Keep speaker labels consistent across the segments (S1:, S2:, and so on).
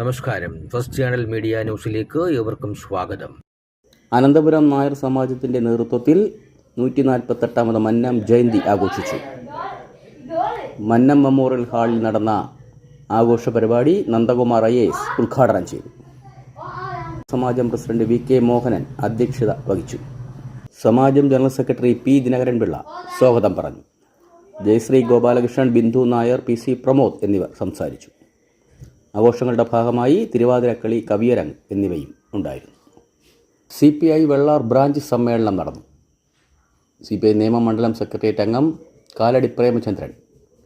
S1: നമസ്കാരം. First channel media ന്യൂസിലേക്ക് ഏവർക്കും സ്വാഗതം.
S2: അനന്തപുരം നായർ സമാജത്തിന്റെ നേതൃത്വത്തിൽ നൂറ്റി നാൽപ്പത്തെട്ടാമത് മന്നം ജയന്തി ആഘോഷിച്ചു. മന്നം മെമ്മോറിയൽ ഹാളിൽ നടന്ന ആഘോഷ പരിപാടി നന്ദകുമാർ ഐ എസ് ഉദ്ഘാടനം ചെയ്തു. സമാജം പ്രസിഡന്റ് വി കെ മോഹനൻ അധ്യക്ഷത വഹിച്ചു. സമാജം general secretary P Dinakaran Pillai സ്വാഗതം പറഞ്ഞു. ജയശ്രീ ഗോപാലകൃഷ്ണൻ ബിന്ദു നായർ പി സി പ്രമോദ് എന്നിവർ സംസാരിച്ചു. ആഘോഷങ്ങളുടെ ഭാഗമായി തിരുവാതിരക്കളി കവിയരങ് എന്നിവയും ഉണ്ടായിരുന്നു. C P I Vellar branch സമ്മേളനം നടന്നു. സി പി ഐ നിയമമണ്ഡലം സെക്രട്ടേറിയറ്റ് അംഗം കാലടി പ്രേമചന്ദ്രൻ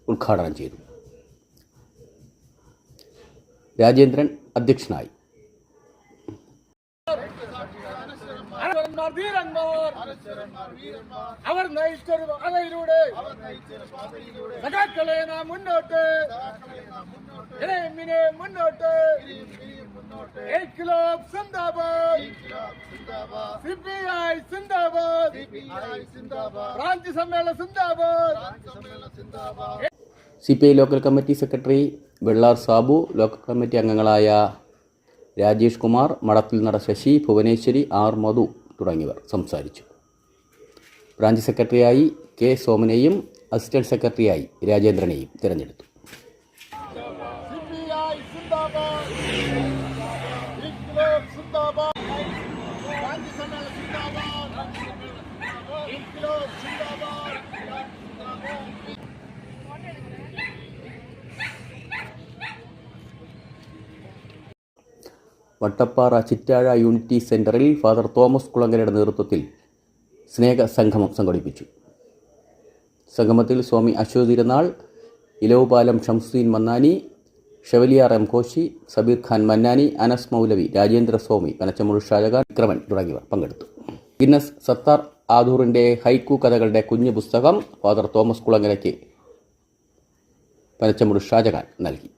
S2: ഉദ്ഘാടനം ചെയ്തു. രാജേന്ദ്രൻ അധ്യക്ഷനായി.
S3: അനശ്വരന്മാർ വീരന്മാർ. അവർ നയിച്ചൊരു പാതയിലൂടെ. സഖാക്കളെ നാം മുന്നോട്ട്. ഇളയമ്മിനെ മുന്നോട്ട്. സിപിഐ സിന്ദാബാദ്. ബ്രാഞ്ച് സമ്മേളന
S2: C P I local committee secretary Vellar Sabu local committee അംഗങ്ങളായ രാജേഷ് കുമാർ മടത്തിൽ നട ശശി ഭുവനേശ്വരി ആർ മധു. തുടങ്ങിയവർ സംസാരിച്ചു. ബ്രാഞ്ച് സെക്രട്ടറിയായി കെ സോമനെയും അസിസ്റ്റന്റ് സെക്രട്ടറിയായി രാജേന്ദ്രനെയും തിരഞ്ഞെടുത്തു
S3: സിന്ദാബാദ് ഇൻക്ലാബ് സിന്ദാബാദ് ബ്രാഞ്ച് സമ്മേളന സിന്ദാബാദ് ഇൻക്ലാബ് സിന്ദാബാദ്
S2: വട്ടപ്പാറ ചിറ്റാഴ യൂണിറ്റി സെന്ററിൽ ഫാദർ തോമസ് കുളങ്ങരയുടെ നേതൃത്വത്തിൽ സ്നേഹ സംഗമം സംഘടിപ്പിച്ചു. സംഗമത്തിൽ സ്വാമി അശോക് തിരുനാൾ ഇലവുപാലം ഷംസുദ്ദീൻ മന്നാനി ഷെവലിയാർ എം കോശി സബീർ ഖാൻ മന്നാനി അനസ് മൗലവി രാജേന്ദ്ര സ്വാമി പനച്ചമുഴു ഷാജഹാൻ വിക്രമൻ തുടങ്ങിയവർ പങ്കെടുത്തു. ഗിന്നസ് സത്താർ ആധൂറിന്റെ ഹൈക്കു കഥകളുടെ കുഞ്ഞു പുസ്തകം ഫാദർ തോമസ് കുളങ്ങരയ്ക്ക് പനച്ചമുഴു ഷാജഹാൻ നൽകി.